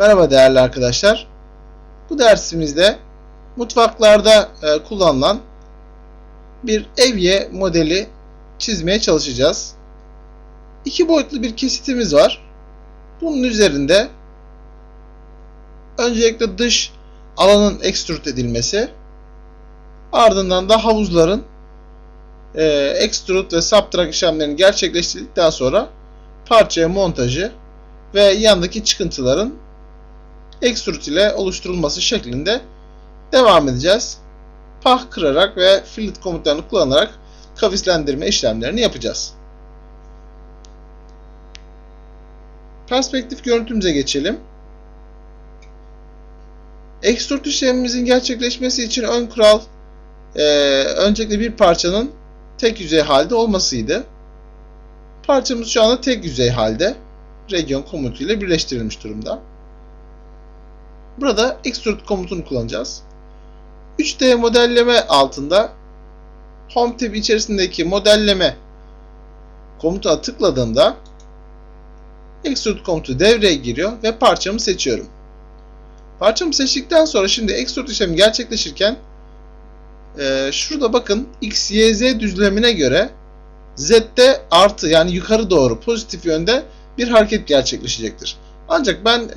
Merhaba değerli arkadaşlar. Bu dersimizde mutfaklarda e, kullanılan bir evye modeli çizmeye çalışacağız. İki boyutlu bir kesitimiz var. Bunun üzerinde öncelikle dış alanın extrude edilmesi, ardından da havuzların e, extrude ve subtract işlemlerini gerçekleştirdikten sonra parçaya montajı ve yandaki çıkıntıların extrude ile oluşturulması şeklinde devam edeceğiz. Pah kırarak ve fillet komutlarını kullanarak kavislendirme işlemlerini yapacağız. Perspektif görüntümüze geçelim. Extrude işlemimizin gerçekleşmesi için ön kural e, öncelikle bir parçanın tek yüzey halde olmasıydı. Parçamız şu anda tek yüzey halde. Region komutu ile birleştirilmiş durumda. Burada extrude komutunu kullanacağız. 3D modelleme altında Home tab içerisindeki modelleme komutuna tıkladığımda extrude komutu devreye giriyor ve parçamı seçiyorum. Parçamı seçtikten sonra şimdi extrude işlemi gerçekleşirken e, şurada bakın x, y, z düzlemine göre z'de artı yani yukarı doğru pozitif yönde bir hareket gerçekleşecektir. Ancak ben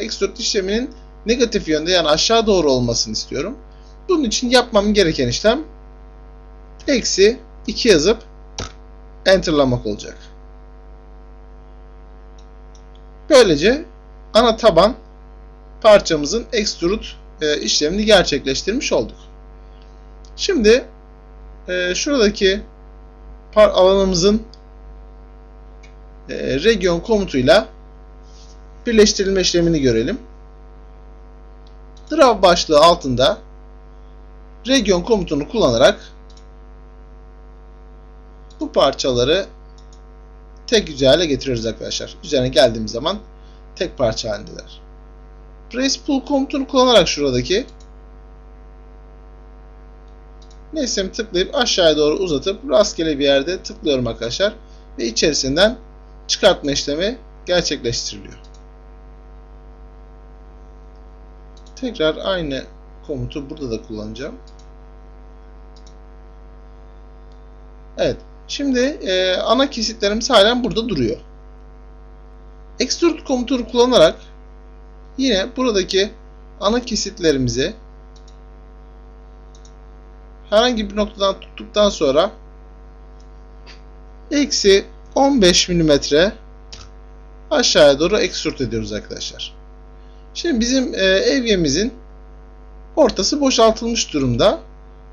extrude işleminin negatif yönde yani aşağı doğru olmasını istiyorum. Bunun için yapmam gereken işlem eksi 2 yazıp enterlamak olacak. Böylece ana taban parçamızın extrude e, işlemini gerçekleştirmiş olduk. Şimdi e, şuradaki par alanımızın e, region komutuyla birleştirilme işlemini görelim. Draw başlığı altında region komutunu kullanarak bu parçaları tek yüzey hale getiriyoruz arkadaşlar. Üzerine geldiğimiz zaman tek parça halindeler. Press pull komutunu kullanarak şuradaki nesnemi tıklayıp aşağıya doğru uzatıp rastgele bir yerde tıklıyorum arkadaşlar. Ve içerisinden çıkartma işlemi gerçekleştiriliyor. Tekrar aynı komutu burada da kullanacağım. Evet. Şimdi e, ana kesitlerimiz halen burada duruyor. Extrude komutunu kullanarak yine buradaki ana kesitlerimizi herhangi bir noktadan tuttuktan sonra eksi 15 mm aşağıya doğru extrude ediyoruz arkadaşlar. Şimdi bizim e, evyemizin ortası boşaltılmış durumda.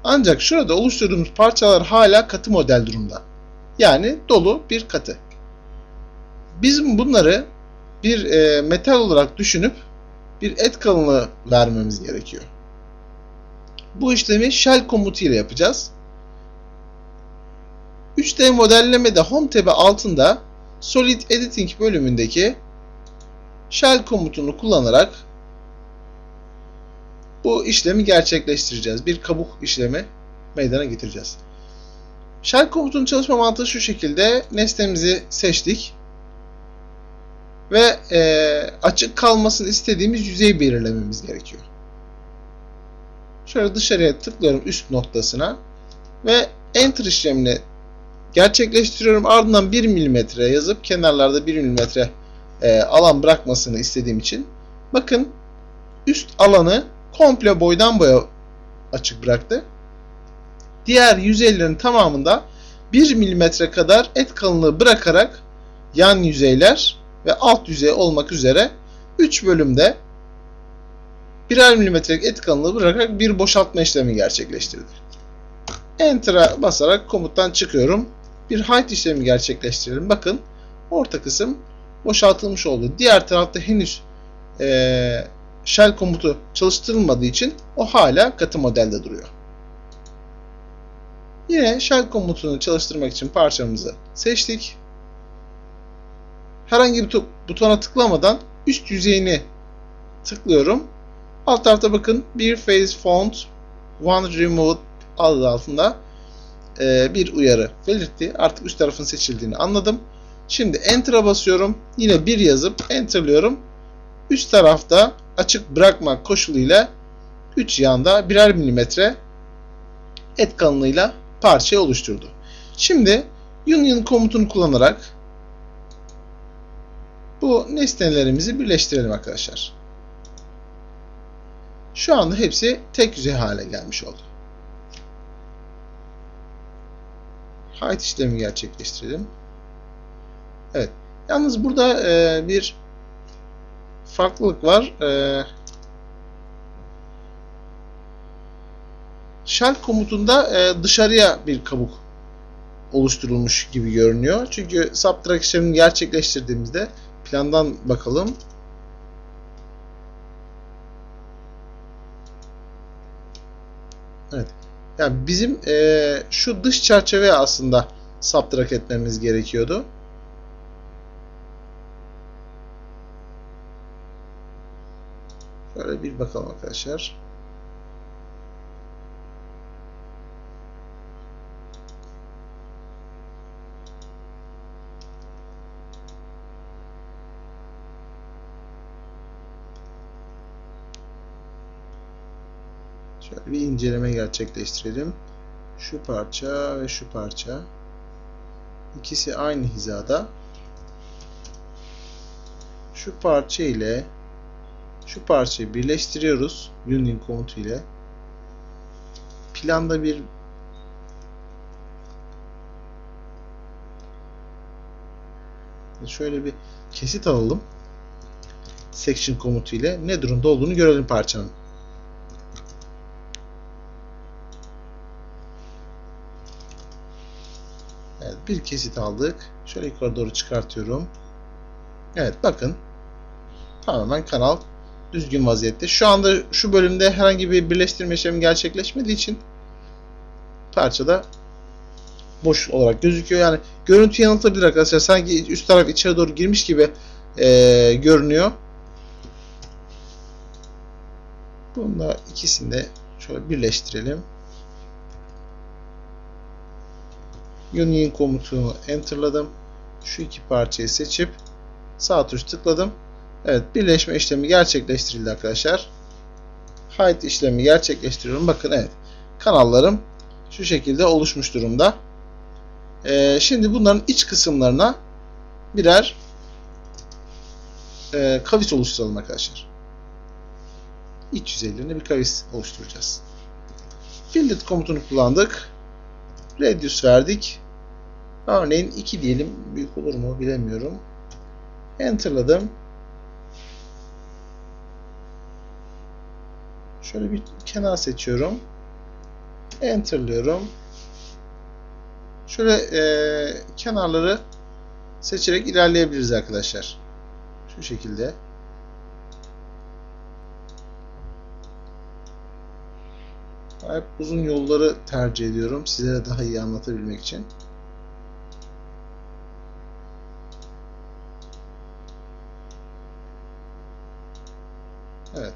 Ancak şurada oluşturduğumuz parçalar hala katı model durumda. Yani dolu bir katı. Bizim bunları bir e, metal olarak düşünüp bir et kalınlığı vermemiz gerekiyor. Bu işlemi shell komutu ile yapacağız. 3D modellemede Home tab'i altında Solid Editing bölümündeki shell komutunu kullanarak bu işlemi gerçekleştireceğiz. Bir kabuk işlemi meydana getireceğiz. Shell komutunun çalışma mantığı şu şekilde. Nesnemizi seçtik. Ve e, açık kalmasını istediğimiz yüzeyi belirlememiz gerekiyor. Şöyle dışarıya tıklıyorum üst noktasına. Ve Enter işlemini gerçekleştiriyorum. Ardından 1 mm yazıp kenarlarda 1 mm e, alan bırakmasını istediğim için. Bakın üst alanı komple boydan boya açık bıraktı. Diğer yüzeylerin tamamında 1 mm kadar et kalınlığı bırakarak yan yüzeyler ve alt yüzey olmak üzere 3 bölümde birer milimetrelik et kalınlığı bırakarak bir boşaltma işlemi gerçekleştirdi. Enter'a basarak komuttan çıkıyorum. Bir height işlemi gerçekleştirelim. Bakın orta kısım boşaltılmış oldu. Diğer tarafta henüz ee, shell komutu çalıştırılmadığı için o hala katı modelde duruyor. Yine shell komutunu çalıştırmak için parçamızı seçtik. Herhangi bir butona tıklamadan üst yüzeyini tıklıyorum. Alt tarafta bakın bir phase font one removed adı altında bir uyarı belirtti. Artık üst tarafın seçildiğini anladım. Şimdi Enter'a basıyorum. Yine bir yazıp Enter'lıyorum. üst tarafta açık bırakmak koşuluyla 3 yanda birer milimetre et kalınlığıyla parça oluşturdu. Şimdi union komutunu kullanarak bu nesnelerimizi birleştirelim arkadaşlar. Şu anda hepsi tek yüzey hale gelmiş oldu. Height işlemi gerçekleştirelim. Evet. Yalnız burada e, bir farklılık var. E, shell komutunda e, dışarıya bir kabuk oluşturulmuş gibi görünüyor. Çünkü subtract işlemini gerçekleştirdiğimizde plandan bakalım. Evet. Yani bizim e, şu dış çerçeveye aslında subtract etmemiz gerekiyordu. Bir bakalım arkadaşlar. Şöyle bir inceleme gerçekleştirelim. Şu parça ve şu parça. İkisi aynı hizada. Şu parça ile şu parçayı birleştiriyoruz. Union komutu ile. Planda bir şöyle bir kesit alalım. Section komutu ile ne durumda olduğunu görelim parçanın. Evet, bir kesit aldık. Şöyle yukarı doğru çıkartıyorum. Evet bakın. Tamamen kanal düzgün vaziyette. Şu anda şu bölümde herhangi bir birleştirme işlemi gerçekleşmediği için parçada boş olarak gözüküyor. Yani görüntü yanıltabilir arkadaşlar. Sanki üst taraf içeri doğru girmiş gibi e, görünüyor. Bunda ikisini de şöyle birleştirelim. Union komutunu enterladım. Şu iki parçayı seçip sağ tuş tıkladım. Evet birleşme işlemi gerçekleştirildi arkadaşlar. Hide işlemi gerçekleştiriyorum. Bakın evet kanallarım şu şekilde oluşmuş durumda. Ee, şimdi bunların iç kısımlarına birer e, kavis oluşturalım arkadaşlar. İç yüzeylerine bir kavis oluşturacağız. Fillet komutunu kullandık. Radius verdik. Örneğin 2 diyelim. Büyük olur mu bilemiyorum. Enter'ladım. Şöyle bir kenar seçiyorum. Enter'lıyorum. Şöyle e, kenarları seçerek ilerleyebiliriz arkadaşlar. Şu şekilde. Hep uzun yolları tercih ediyorum. Sizlere daha iyi anlatabilmek için. Evet.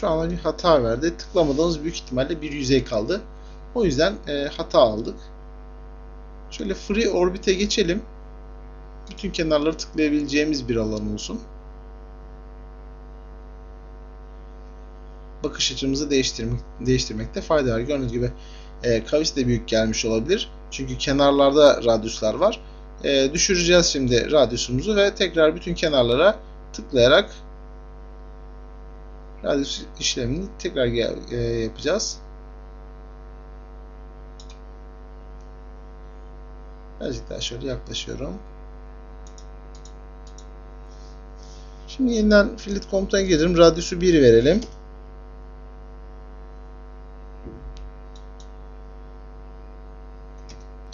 Şu anda bir hata verdi. Tıklamadığımız büyük ihtimalle bir yüzey kaldı. O yüzden e, hata aldık. Şöyle free orbit'e geçelim. Bütün kenarları tıklayabileceğimiz bir alan olsun. bakış açımızı değiştirmek, değiştirmekte fayda var. Gördüğünüz gibi e, kavis de büyük gelmiş olabilir. Çünkü kenarlarda radyuslar var. E, düşüreceğiz şimdi radyusumuzu ve tekrar bütün kenarlara tıklayarak radyus işlemini tekrar e, yapacağız. Birazcık daha şöyle yaklaşıyorum. Şimdi yeniden fillet komutuna girelim. Radyusu 1 verelim.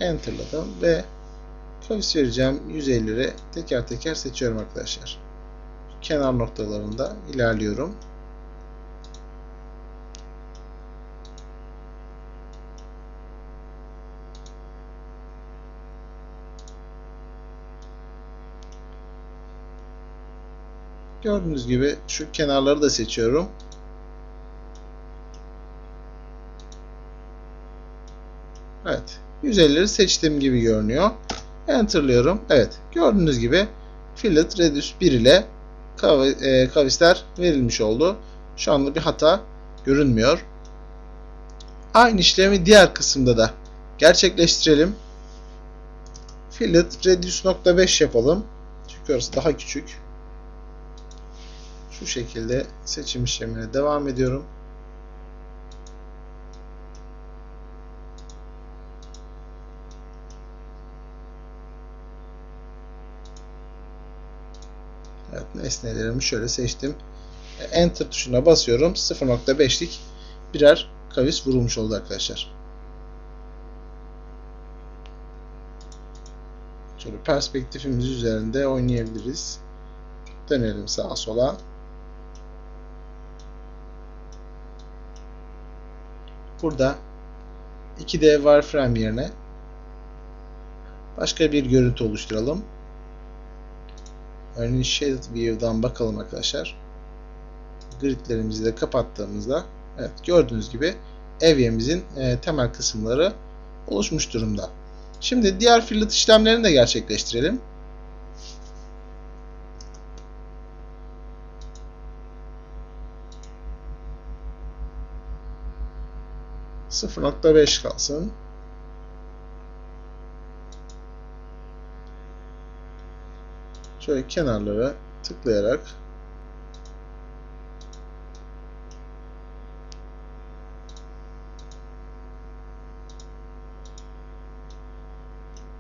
Enter'ladım ve kavis vereceğim yüzeyleri teker teker seçiyorum arkadaşlar. Kenar noktalarında ilerliyorum. Gördüğünüz gibi şu kenarları da seçiyorum. Evet. Yüzeyleri seçtiğim gibi görünüyor. Enter'lıyorum. Evet. Gördüğünüz gibi fillet radius 1 ile e, kavisler verilmiş oldu. Şu anda bir hata görünmüyor. Aynı işlemi diğer kısımda da gerçekleştirelim. Fillet radius nokta 5 yapalım. Çünkü orası daha küçük. Şu şekilde seçim işlemine devam ediyorum. Evet, nesnelerimi şöyle seçtim. Enter tuşuna basıyorum. 0.5'lik birer kavis vurulmuş oldu arkadaşlar. Şöyle perspektifimiz üzerinde oynayabiliriz. Dönelim sağa sola. Burada 2D wireframe yerine başka bir görüntü oluşturalım. Örneğin Shaded View'dan bakalım arkadaşlar. Gridlerimizi de kapattığımızda evet gördüğünüz gibi evyemizin e, temel kısımları oluşmuş durumda. Şimdi diğer fillet işlemlerini de gerçekleştirelim. Sıfır nokta beş kalsın. Şöyle kenarlara tıklayarak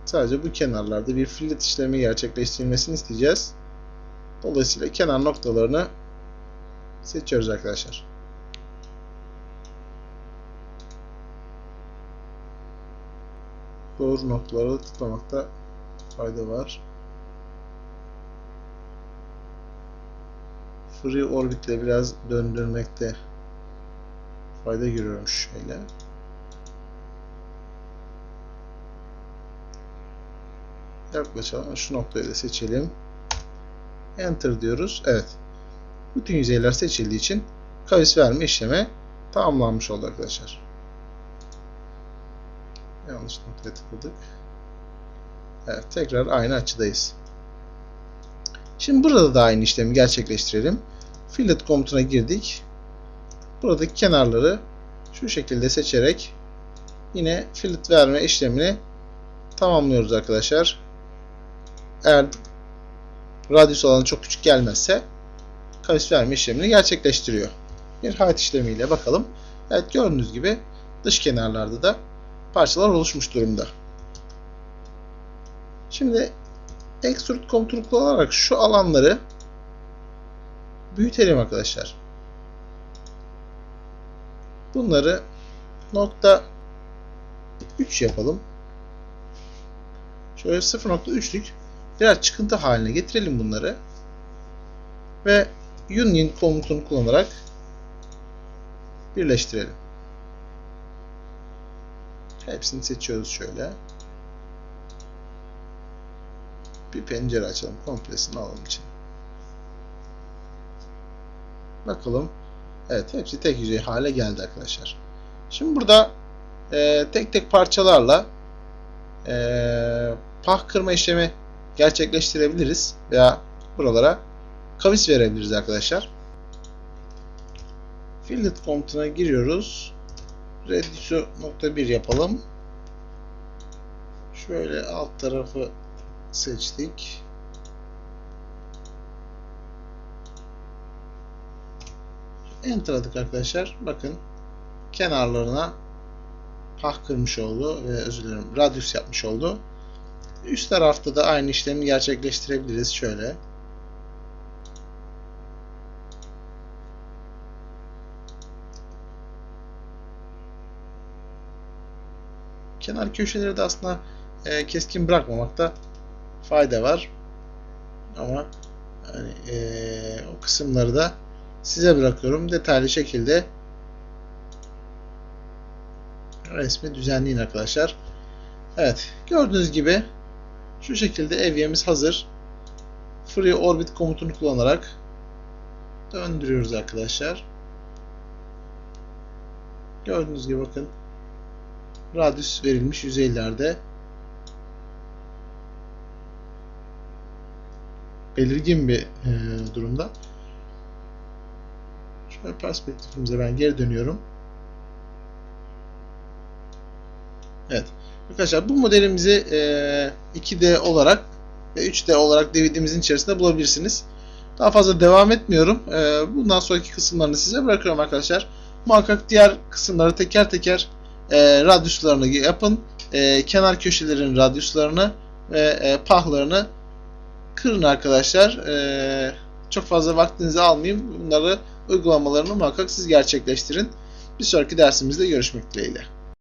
sadece bu kenarlarda bir fillet işlemi gerçekleştirilmesini isteyeceğiz. Dolayısıyla kenar noktalarını seçiyoruz arkadaşlar. Doğru noktalara tıklamakta fayda var. Free Orbit ile biraz döndürmekte fayda görüyorum şöyle. Yaklaşalım. Şu noktayı da seçelim. Enter diyoruz. Evet. Bütün yüzeyler seçildiği için kavis verme işlemi tamamlanmış oldu arkadaşlar. Yanlış noktaya tıkladık. Evet. Tekrar aynı açıdayız. Şimdi burada da aynı işlemi gerçekleştirelim. Fillet komutuna girdik. Buradaki kenarları şu şekilde seçerek yine fillet verme işlemini tamamlıyoruz arkadaşlar. Eğer radyus alanı çok küçük gelmezse kavis verme işlemini gerçekleştiriyor. Bir height işlemiyle bakalım. Evet gördüğünüz gibi dış kenarlarda da parçalar oluşmuş durumda. Şimdi extrude komutunu kullanarak şu alanları büyütelim arkadaşlar. Bunları nokta 3 yapalım. Şöyle 0.3'lük birer çıkıntı haline getirelim bunları. Ve union komutunu kullanarak birleştirelim. Hepsini seçiyoruz şöyle. Bir pencere açalım komplesini alalım için. Bakalım. Evet hepsi tek yüzey hale geldi arkadaşlar. Şimdi burada e, tek tek parçalarla e, pah kırma işlemi gerçekleştirebiliriz veya buralara kavis verebiliriz arkadaşlar. Fillet komutuna giriyoruz. Radius'u nokta 1 yapalım. Şöyle alt tarafı seçtik. Enter'ladık arkadaşlar. Bakın kenarlarına pah kırmış oldu ve özür dilerim radius yapmış oldu. Üst tarafta da aynı işlemi gerçekleştirebiliriz. Şöyle. Kenar köşeleri de aslında e, keskin bırakmamakta fayda var. Ama yani, e, o kısımları da size bırakıyorum. Detaylı şekilde resmi düzenleyin arkadaşlar. Evet. Gördüğünüz gibi şu şekilde evyemiz hazır. Free Orbit komutunu kullanarak döndürüyoruz arkadaşlar. Gördüğünüz gibi bakın radius verilmiş yüzeylerde belirgin bir e, durumda. Şöyle perspektifimize ben geri dönüyorum. Evet. Arkadaşlar bu modelimizi e, 2D olarak ve 3D olarak DVD'mizin içerisinde bulabilirsiniz. Daha fazla devam etmiyorum. E, bundan sonraki kısımlarını size bırakıyorum arkadaşlar. Muhakkak diğer kısımları teker teker e, radyuslarını yapın. E, kenar köşelerin radyuslarını ve e, pahlarını kırın arkadaşlar. E, çok fazla vaktinizi almayayım. Bunları uygulamalarını muhakkak siz gerçekleştirin. Bir sonraki dersimizde görüşmek dileğiyle.